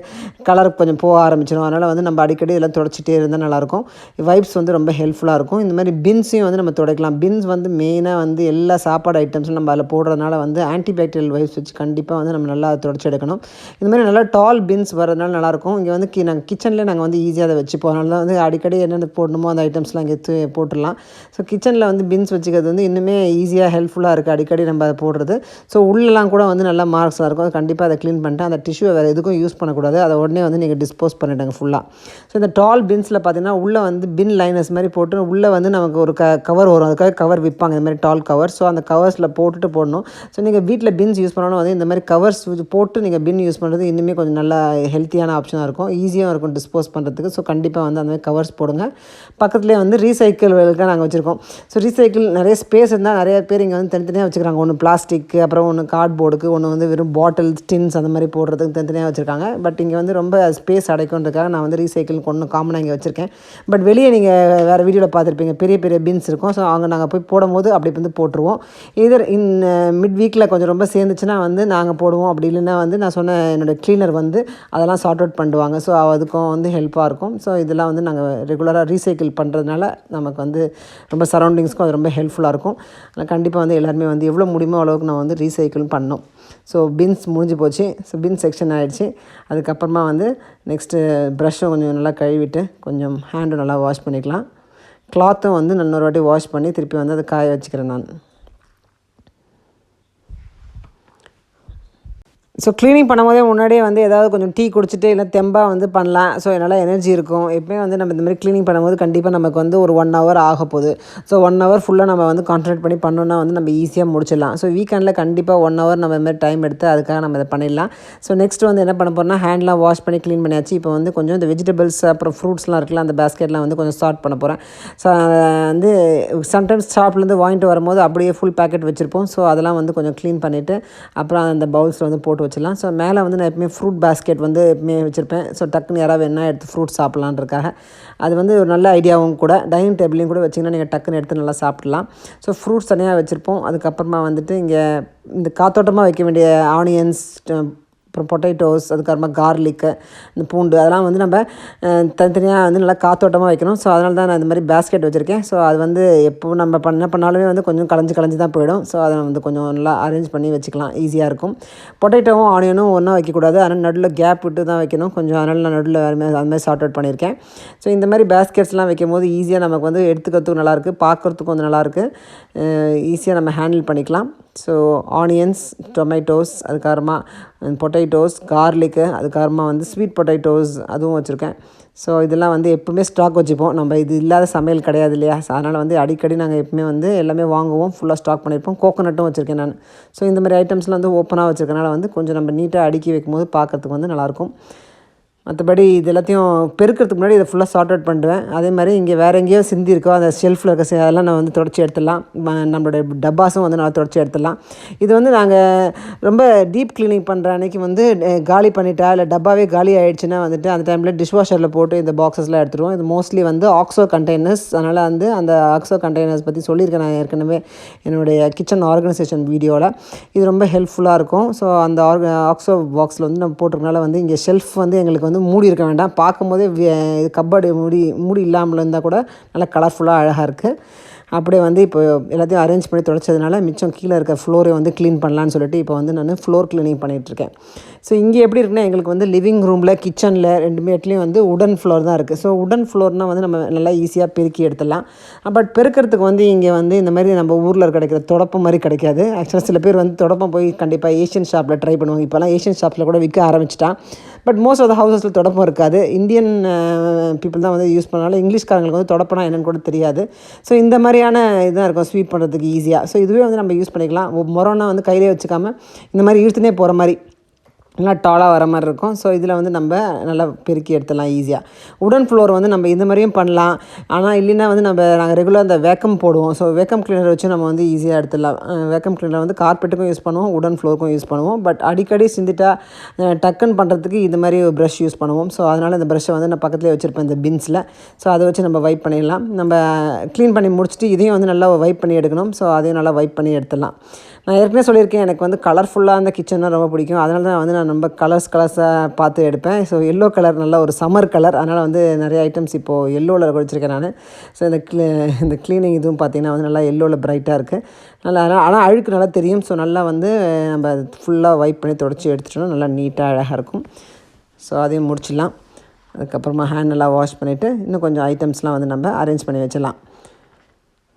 கலர் கொஞ்சம் போக ஆரம்பிச்சிடும் அதனால் வந்து நம்ம அடிக்கடி இதெல்லாம் தொடச்சிட்டே இருந்தால் நல்லாயிருக்கும். வைப்ஸ் வந்து ரொம்ப ஹெல்ப்ஃபுல்லாக இருக்கும். இந்த மாதிரி பின்ஸையும் வந்து நம்ம துடைக்கலாம். பின்ஸ் வந்து மெயினாக வந்து எல்லா சாப்பாடு ஐட்டம்ஸும் நம்ம அதில் போடுறதுனால வந்து ஆன்டிபாக்டீரியல் வைப்ஸ் வச்சு கண்டிப்பாக வந்து நம்ம நல்லா தொடச்சி எடுக்கணும். இந்த மாதிரி நல்லா டால் பின்ஸ் வரதுனால நல்லாயிருக்கும். இங்கே வந்து கி நாங்கள் கிச்சனில் நாங்கள் வந்து ஈஸியாக அதை வச்சுப்போம் அதனால தான் வந்து அடிக்கடி என்னென்ன போடணுமோ அந்த ஐட்டம்ஸ்லாம் இங்கே போட்டுடலாம். ஸோ கிச்சனில் வந்து பின்ஸ் வச்சுக்கிறது வந்து இன்னுமே ஈஸியாக ஹெல்ப்ஃபுல்லாக இருக்குது அடிக்கடி நம்ம அதை போடுறது. ஸோ உள்ளெல்லாம் கூட வந்து நல்லா மார்க்ஸ்லாம் இருக்கும். கண்டிப்பாக அதை க்ளீன் பண்ணிட்டு அந்த டிஷ்யூவை வேறு எதுக்கும் யூஸ் பண்ணக்கூடாது. அதை உடனே வந்து நீங்கள் டிஸ்போஸ் பண்ணிவிடுங்க ஃபுல்லாக ஸோ இந்த டால் பின்ஸில் பார்த்தீங்கன்னா உள்ளே வந்து பின் லைனர்ஸ் மாதிரி போட்டு உள்ளே வந்து நமக்கு ஒரு க கவர் வரும். அதுக்காக கவர் விற்பாங்க. இந்த மாதிரி டால் கவர் ஸோ அந்த கவர்ஸில் போட்டுட்டு போடணும். ஸோ நீங்கள் வீட்டில் பின்ஸ் யூஸ் பண்ணணும் வந்து இந்த மாதிரி கவர்ஸ் போட்டு நீங்கள் பின் யூஸ் பண்ணுறது இன்னுமே கொஞ்சம் நல்லா ஹெல்த்தியான ஆப்ஷனாக இருக்கும். ஈஸியாக இருக்கும் டிஸ்போஸ் பண்ணுறதுக்கு ஸோ கண்டிப்பாக வந்து அந்த மாதிரி கவர்ஸ் போடுங்க. பக்கத்துலேயே வந்து ரீசைக்கிள்களுக்கு நாங்கள் வச்சுருக்கோம். ஸோ ரீசைக்கிள் நிறைய ஸ்பேஸ் இருந்தால் நிறைய பேர் இங்கே வந்து தனித்தனியாக வச்சுக்கிறாங்க. ஒன்று பிளாஸ்டிக்கு அப்புறம் ஒன்று கார்ட்போர்டுக்கு ஒன்று வந்து வெறும் பாட்டில் டின்ஸ் அந்த மாதிரி போடுறதுக்கு தனித்தனியாக வச்சுருக்காங்க. பட் இங்கே வந்து ரொம்ப ஸ்பேஸ் அடைக்குன்றதுக்காக நான் வந்து ரீசைக்கிள் ஒன்று காமனாக இங்கே வச்சுருக்கேன். பட் வெளியே நீங்கள் வேறு வீடியோவில் பார்த்துருப்பீங்க. பெரிய பெரிய பின்ஸ் இருக்கும். ஸோ அங்கே நாங்கள் போய் போடும்போது அப்படி வந்து போட்டுருவோம். இதர் இன் மிட் வீக்கில் கொஞ்சம் ரொம்ப சேர்ந்துச்சுன்னா வந்து நாங்கள் போடுவோம். அப்படி இல்லைன்னா வந்து நான் சொன்ன என்னோடய க்ளீனர் வந்து அதெல்லாம் சார்ட் அவுட் பண்ணுவாங்க. ஸோ அதுக்கும் வந்து ஹெல்ப்பாக இருக்கும். ஸோ இதெல்லாம் வந்து நாங்கள் ரெகுலராக ரீசைக்கிள் பண்ணுறதுனால நமக்கு வந்து ரொம்ப சரௌண்டிங்ஸ்க்கும் அது ரொம்ப ஹெல்ப்ஃபுல்லாக இருக்கும். அதனால் கண்டிப்பாக வந்து எல்லாருமே வந்து எவ்வளோ முடியுமோ அளவுக்கு நான் வந்து ரீசைக்கிள் பண்ணோம். ஸோ பின்ஸ் முடிஞ்சு போச்சு. ஸோ பின் செக்ஷன் ஆகிடுச்சு அதுக்கப்புறமா வந்து நெக்ஸ்ட்டு ப்ரஷ்ஷும் கொஞ்சம் நல்லா கழுவிட்டு கொஞ்சம் ஹேண்டும் நல்லா வாஷ் பண்ணிக்கலாம். கிளாத்தும் வந்து இன்னொரு வாட்டி வாஷ் பண்ணி திருப்பி வந்து அதை காய வச்சுக்கிறேன் நான். ஸோ க்ளீனிங் பண்ணும்போதே முன்னாடியே வந்து ஏதாவது கொஞ்சம் டீ குடிச்சிட்டு இல்லை தெம்பாக வந்து பண்ணலாம். ஸோ என்னால் எனர்ஜி இருக்கும். எப்போயும் வந்து நம்ம இந்த மாதிரி க்ளீனிங் பண்ணும்போது கண்டிப்பாக நமக்கு வந்து ஒரு ஒன் ஹவர் ஆக போகுது. ஸோ ஒன் ஹவர் ஃபுல்லாக நம்ம வந்து கான்சன்ட்ரேட் பண்ணி பண்ணோன்னா வந்து நம்ம ஈஸியாக முடிச்சிடலாம். ஸோ வீக்கெண்டில் கண்டிப்பாக ஒன் ஹவர் நம்ம இந்த மாதிரி டைம் எடுத்து அதுக்காக நம்ம இதை பண்ணிடலாம். ஸோ நெக்ஸ்ட் வந்து என்ன பண்ண போகிறோம்னா ஹேண்ட்லாம் வாஷ் பண்ணி க்ளீன் பண்ணியாச்சு. இப்போ வந்து கொஞ்சம் இந்த வெஜிடபிள்ஸ் அப்புறம் ஃப்ரூட்ஸ்லாம் இருக்குல்ல அந்த பேஸ்கெட்லாம் வந்து கொஞ்சம் ஸ்டார்ட் பண்ண போகிறேன் ஸோ வந்து சம்டைம்ஸ் ஷாப்லேருந்து வாங்கிட்டு வரும்போது அப்படியே ஃபுல் பேக்கெட் வச்சுருப்போம். ஸோ அதெல்லாம் வந்து கொஞ்சம் க்ளீன் பண்ணிவிட்டு அப்புறம் அந்த பவுல்ஸில் வந்து போட்டு வச்சிடலாம். ஸோ மேலே வந்து நான் எப்பவுமே ஃப்ரூட் பேஸ்கெட் வந்து எப்பவுமே வச்சுருப்பேன். ஸோ டக்குன்னு யாராவது வேணா எடுத்து ஃப்ரூட் சாப்பிட்லான்றக்காக அது வந்து ஒரு நல்ல ஐடியாவும் கூட. டைனிங் டேபிளையும் கூட வச்சிங்கன்னா நீங்கள் டக்குன்னு எடுத்து நல்லா சாப்பிட்லாம். ஸோ ஃப்ரூட்ஸ் தனியாக வச்சுருப்போம். அதுக்கப்புறமா வந்துட்டு இங்கே இந்த காத்தோட்டமாக வைக்க வேண்டிய ஆனியன்ஸ் அப்புறம் பொட்டேட்டோஸ் அதுக்கப்புறமா கார்லிக்கு இந்த பூண்டு அதெல்லாம் வந்து நம்ம தனித்தனியாக வந்து நல்லா காத்தோட்டமாக வைக்கணும். ஸோ அதனால தான் நான் இந்த மாதிரி பேஸ்கெட் வச்சுருக்கேன். ஸோ அது வந்து எப்போ நம்ம பண்ண பண்ணாலுமே வந்து கொஞ்சம் கலைஞ்சு கலைஞ்சு தான் போயிடும். ஸோ அதை வந்து கொஞ்சம் நல்லா அரேஞ்ச் பண்ணி வச்சுக்கலாம். ஈஸியாக இருக்கும். பொட்டேட்டோவும் ஆனியனும் ஒன்றா வைக்கக்கூடாது. அதனால் நடுவில் கேப் விட்டு தான் வைக்கணும். கொஞ்சம் அதனால் நான் நடுவில் வேறு மாதிரி அது மாதிரி சார்ட் அவுட் பண்ணியிருக்கேன். ஸோ இந்த மாதிரி பேஸ்கெட்ஸ்லாம் வைக்கும் போது ஈஸியாக நமக்கு வந்து எடுத்துக்கிறதுக்கும் நல்லாயிருக்கு பார்க்குறதுக்கும் வந்து நல்லாயிருக்கு ஈஸியாக நம்ம ஹேண்டில் பண்ணிக்கலாம். ஸோ ஆனியன்ஸ் டொமேட்டோஸ் அதுக்கப்புறமா பொட்டேட்டோஸ் கார்லிக்கு அதுக்கப்புறமா வந்து ஸ்வீட் பொட்டேட்டோஸ் அதுவும் வச்சுருக்கேன். ஸோ இதெல்லாம் வந்து எப்பவுமே ஸ்டாக் வச்சுப்போம். நம்ம இது இல்லாத சமையல் கிடையாது இல்லையா? ஸோ அதனால் வந்து அடிக்கடி நாங்கள் எப்பவுமே வந்து எல்லாமே வாங்குவோம். ஃபுல்லாக ஸ்டாக் பண்ணியிருப்போம். கோகோனட்டும் வச்சுருக்கேன் நான். ஸோ இந்த மாதிரி ஐட்டம்ஸ்லாம் வந்து ஓப்பனாக வச்சுருக்கனால வந்து கொஞ்சம் நம்ம நீட்டாக அடுக்கி வைக்கும்போது பார்க்கறதுக்கு வந்து நல்லாயிருக்கும். மற்றபடி இது எல்லாத்தையும் பெருக்கிறதுக்கு முன்னாடி இதை ஃபுல்லாக சார்ட் அவுட் பண்ணுவேன் அதே மாதிரி இங்கே வேறு எங்கேயோ சிந்தி இருக்கோ அந்த ஷெல்ஃபில் இருக்க அதெல்லாம் நான் வந்து தொடச்சி எடுத்துடலாம். நம்மளுடைய டப்பாஸும் வந்து நல்லா தொடச்சி எடுத்துடலாம். இது வந்து நாங்கள் ரொம்ப டீப் க்ளீனிங் பண்ணுற அன்றைக்கி வந்து காலி பண்ணிட்டா இல்லை டப்பாவே காலி ஆகிடுச்சுன்னா வந்துட்டு அந்த டைமில் டிஷ்வாஷரில் போட்டு இந்த பாக்ஸஸ்லாம் எடுத்துருவோம். இது மோஸ்ட்லி வந்து ஆக்ஸோ கண்டெய்னர்ஸ் அதனால் வந்து அந்த ஆக்ஸோ கண்டெய்னர்ஸ் பற்றி சொல்லியிருக்கேன் நான் ஏற்கனவே என்னுடைய கிச்சன் ஆர்கனைசேஷன் வீடியோவில் இது ரொம்ப ஹெல்ப்ஃபுல்லாக இருக்கும். ஸோ அந்த ஆர்க ஆக்ஸோ பாக்ஸில் வந்து நம்ம போட்டிருக்கனால வந்து இங்கே ஷெல்ஃப் வந்து எங்களுக்கு வந்து மூடி இருக்க வேண்டாம். பார்க்கும்போதே இது கப்பர்டு மூடி மூடி இல்லாமல் இருந்தால் கூட நல்லா கலர்ஃபுல்லாக அழகாக இருக்குது அப்படியே வந்து இப்போ எல்லாத்தையும் அரேஞ்ச் பண்ணி தொடச்சதுனால மிச்சம் கீழே இருக்க ஃப்ளோரை வந்து க்ளீன் பண்ணலான்னு சொல்லிட்டு இப்போ வந்து நான் ஃப்ளோர் க்ளீனிங் பண்ணிகிட்ருக்கேன் ஸோ இங்கே எப்படி இருக்குன்னா எங்களுக்கு வந்து லிவிங் ரூமில் கிச்சனில் ரெண்டுமே இடத்துலையும் வந்து உடன் ஃப்ளோர் தான் இருக்குது ஸோ உடன் ஃப்ளோர்னால் வந்து நம்ம நல்லா ஈஸியாக பெருக்கி எடுத்துடலாம். பட் பெருக்கிறதுக்கு வந்து இங்கே வந்து இந்த மாதிரி நம்ம ஊரில் கிடைக்கிற தொடப்பம் மாதிரி கிடைக்காது. ஆக்சுவலாக சில பேர் வந்து தொடப்பம் போய் கண்டிப்பாக ஏஷியன் ஷாப்பில் ட்ரை பண்ணுவாங்க. இப்போலாம் ஏஷியன் ஷாப்பில் கூட விற்க ஆரம்பிச்சிட்டான். பட் மோஸ்ட் ஆஃப் த ஹவுசஸில் தொடப்பம் இருக்காது. இந்தியன் பீப்புள் uh, தான் வந்து யூஸ் பண்ணாலும் இங்கிலீஷ்காரங்களுக்கு வந்து தொடப்பனா என்னன்னு கூட தெரியாது. ஸோ இந்த மாதிரியான இதாக இருக்கும். ஸ்வீப் பண்ணுறதுக்கு ஈஸியாக ஸோ இதுவே வந்து நம்ம யூஸ் பண்ணிக்கலாம். மொரோனா வந்து கையிலே வச்சுக்காம இந்த மாதிரி இழுத்துனே போகிற மாதிரி. நல்லா டாலாக வர மாதிரி இருக்கும். ஸோ இதில் வந்து நம்ம நல்லா பெருக்கி எடுத்துடலாம் ஈஸியாக உடன் ஃப்ளோர் வந்து நம்ம இந்த மாதிரியும் பண்ணலாம். ஆனால் இல்லைன்னா வந்து நம்ம நாங்கள் ரெகுலர் அந்த வேக்கம் போடுவோம். ஸோ வேக்கம் கிளீனர் வச்சு நம்ம வந்து ஈஸியாக எடுத்துடலாம். வேக்கம் கிளீனர் வந்து கார்பெட்டுக்கும் யூஸ் பண்ணுவோம் உடன் ஃப்ளோருக்கும் யூஸ் பண்ணுவோம். பட் அடிக்கடி சிந்திட்டா டக்குன்னு பண்ணுறதுக்கு இது மாதிரி ஒரு ப்ரஷ் யூஸ் பண்ணுவோம். ஸோ அதனால் இந்த ப்ரஷ்ஷை வந்து நான் பக்கத்துலேயே வச்சுருப்பேன் இந்த பின்ஸில் ஸோ அதை வச்சு நம்ம வைப் பண்ணிடலாம். நம்ம க்ளீன் பண்ணி முடிச்சுட்டு இதையும் வந்து நல்லா வைப் பண்ணி எடுக்கணும். ஸோ அதையும் நல்லா வைப் பண்ணி எடுத்துடலாம். நான் ஏற்கனவே சொல்லியிருக்கேன் எனக்கு வந்து கலர்ஃபுல்லாக அந்த கிச்சன்னா ரொம்ப பிடிக்கும். அதனால தான் வந்து நான் ரொம்ப கலர்ஸ் கலர்ஸாக பார்த்து எடுப்பேன். ஸோ எல்லோ கலர் நல்ல ஒரு சம்மர் கலர் அதனால் வந்து நிறைய ஐட்டம்ஸ் இப்போது எல்லோவில் குடிச்சிருக்கேன் நான். ஸோ இந்த க்ளீ இந்த க்ளீனிங் இதுவும் பார்த்திங்கன்னா வந்து நல்லா எல்லோவில் ப்ரைட்டாக இருக்குது நல்லா ஆனால் ஆனால் அழுக்கு நல்லா தெரியும். ஸோ நல்லா வந்து நம்ம ஃபுல்லாக வைப் பண்ணி தொடச்சி எடுத்துட்டோம்னா நல்லா நீட்டாக அழகாக இருக்கும். ஸோ அதையும் முடிச்சிடலாம். அதுக்கப்புறமா ஹேண்ட் நல்லா வாஷ் பண்ணிவிட்டு இன்னும் கொஞ்சம் ஐட்டம்ஸ்லாம் வந்து நம்ம அரேஞ்ச் பண்ணி வச்சிடலாம்.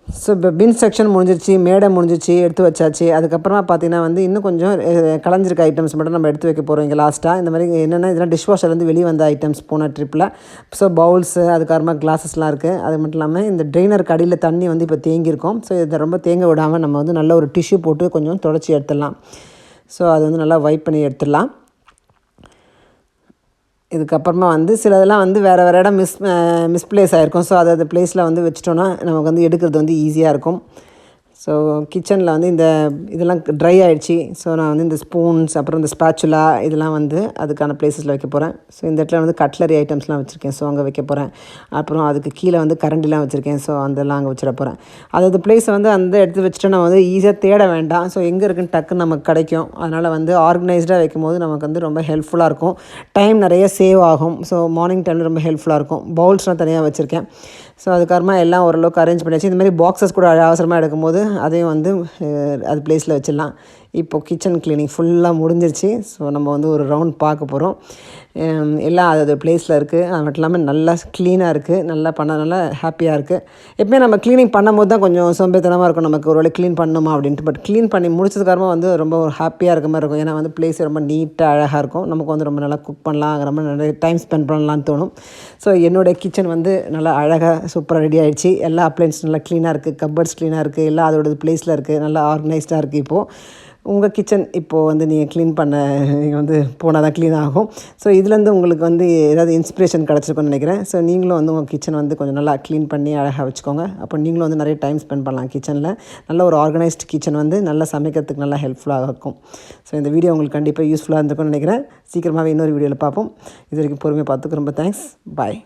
ஸோ இப்போ பின் செக்ஷன் முடிஞ்சிருச்சு மேடை முடிஞ்சிச்சு எடுத்து வச்சாச்சு. அதுக்கப்புறமா பார்த்தீங்கன்னா வந்து இன்னும் கொஞ்சம் கலைஞ்சிருக்க ஐட்டம்ஸ் மட்டும் நம்ம எடுத்து வைக்க போகிறோம் இங்கே லாஸ்ட்டாக இந்த மாதிரி என்னென்ன இதெல்லாம் டிஷ் வாஷர்லேருந்து வெளியே வந்த ஐட்டம்ஸ் போன ட்ரிப்பில் ஸோ பவுல்ஸு அதுக்கப்புறமா கிளாஸஸ்லாம் இருக்குது அது மட்டும் இல்லாமல் இந்த ட்ரெயினருக்கு அடியில் தண்ணி வந்து இப்போ தேங்கியிருக்கும். ஸோ இதை ரொம்ப தேங்க விடாமல் நம்ம வந்து நல்ல ஒரு டிஷ்யூ போட்டு கொஞ்சம் தொடச்சி எடுத்துடலாம். ஸோ அது வந்து நல்லா வைப் பண்ணி எடுத்துடலாம். இதுக்கப்புறமா வந்து சிலதெல்லாம் வந்து வேறு வேறு இடம் மிஸ் மிஸ்பிளேஸ் ஆகிருக்கும் ஸோ அது அந்த பிளேஸில் வந்து வச்சிட்டோன்னா நமக்கு வந்து எடுக்கிறது வந்து ஈஸியாக இருக்கும். ஸோ கிச்சனில் வந்து இந்த இதெல்லாம் ட்ரை ஆகிடுச்சி ஸோ நான் வந்து இந்த ஸ்பூன்ஸ் அப்புறம் இந்த ஸ்பேச்சுலா இதெல்லாம் வந்து அதுக்கான பிளேஸஸில் வைக்க போகிறேன் ஸோ இந்த இடத்துல வந்து கட்லரி ஐட்டம்ஸ்லாம் வச்சுருக்கேன். ஸோ அங்கே வைக்க போகிறேன் அப்புறம் அதுக்கு கீழே வந்து கரண்டிலாம் வச்சுருக்கேன். ஸோ அதெல்லாம் அங்கே வச்சிட போகிறேன் அதாவது பிளேஸை வந்து அந்த எடுத்து வச்சுட்டு நம்ம வந்து ஈஸியாக தேட வேண்டாம். ஸோ எங்கே இருக்குன்னு டக்குன்னு நமக்கு கிடைக்கும். அதனால் வந்து ஆர்கனைஸ்டாக வைக்கும்போது நமக்கு வந்து ரொம்ப ஹெல்ப்ஃபுல்லாக இருக்கும். டைம் நிறைய சேவ் ஆகும். ஸோ மார்னிங் டைமில் ரொம்ப ஹெல்ப்ஃபுல்லாக இருக்கும். பவுல்ஸ்லாம் தனியாக வச்சுருக்கேன். ஸோ அதுக்காரமாக எல்லாம் ஓரளவுக்கு அரேஞ்ச் பண்ணியாச்சு இந்த மாதிரி பாக்ஸஸ் கூட அவசரமாக எடுக்கும்போது அதையும் வந்து அது பிளேஸில் வச்சிடலாம். இப்போது கிச்சன் க்ளீனிங் ஃபுல்லாக முடிஞ்சிருச்சு. ஸோ நம்ம வந்து ஒரு ரவுண்ட் பார்க்க போகிறோம் எல்லாம் அது பிளேஸில் இருக்குது அது மட்டும் இல்லாமல் நல்லா க்ளீனாக இருக்குது நல்லா பண்ண ஹாப்பியாக இருக்குது எப்போயுமே நம்ம க்ளீனிங் பண்ணும்போது தான் கொஞ்சம் சோம்பேத்தனமாக இருக்கும். நமக்கு ஒரு வேலை க்ளீன் பண்ணணுமா அப்படின்ட்டு. பட் க்ளீன் பண்ணி முடிச்சதுக்கப்புறமா வந்து ரொம்ப ஒரு ஹாப்பியாக இருக்க மாதிரி இருக்கும். ஏன்னா வந்து பிளேஸ் ரொம்ப நீட்டாக அழகாக இருக்கும். நமக்கு வந்து ரொம்ப நல்லா குக் பண்ணலாம். ரொம்ப நிறைய டைம் ஸ்பெண்ட் பண்ணலான்னு தோணும். ஸோ என்னுடைய கிச்சன் வந்து நல்லா அழகாக சூப்பராக ரெடி ஆகிடுச்சு எல்லா அப்ளைன்ஸ் நல்லா க்ளீனாக இருக்குது கப்பர்ட்ஸ் க்ளீனாக இருக்குது எல்லா அதோட பிளேஸில் இருக்குது நல்லா ஆர்கனைஸ்டாக இருக்குது இப்போது உங்கள் கிச்சன் இப்போது வந்து நீங்கள் க்ளீன் பண்ண நீங்கள் வந்து போனால் தான் க்ளீன் ஆகும். ஸோ இதுலேருந்து உங்களுக்கு வந்து ஏதாவது இன்ஸ்பிரேஷன் கிடச்சிருக்குன்னு நினைக்கிறேன். ஸோ நீங்களும் வந்து உங்கள் கிச்சன் வந்து கொஞ்சம் நல்லா க்ளீன் பண்ணி அழகாக வச்சுக்கோங்க. அப்போ நீங்களும் வந்து நிறைய டைம் ஸ்பெண்ட் பண்ணலாம் கிச்சனில் நல்ல ஒரு ஆர்கனைஸ்டு கிச்சன் வந்து நல்லா சமைக்கிறதுக்கு நல்லா ஹெல்ப்ஃபுல்லாக இருக்கும். ஸோ இந்த வீடியோ உங்களுக்கு கண்டிப்பாக யூஸ்ஃபுல்லாக இருந்திருக்கும்னு நினைக்கிறேன். சீக்கிரமாகவே இன்னொரு வீடியோவில் பார்ப்போம். இது வரைக்கும் பொறுமையாக பார்த்துக்கு ரொம்ப தேங்க்ஸ் பாய்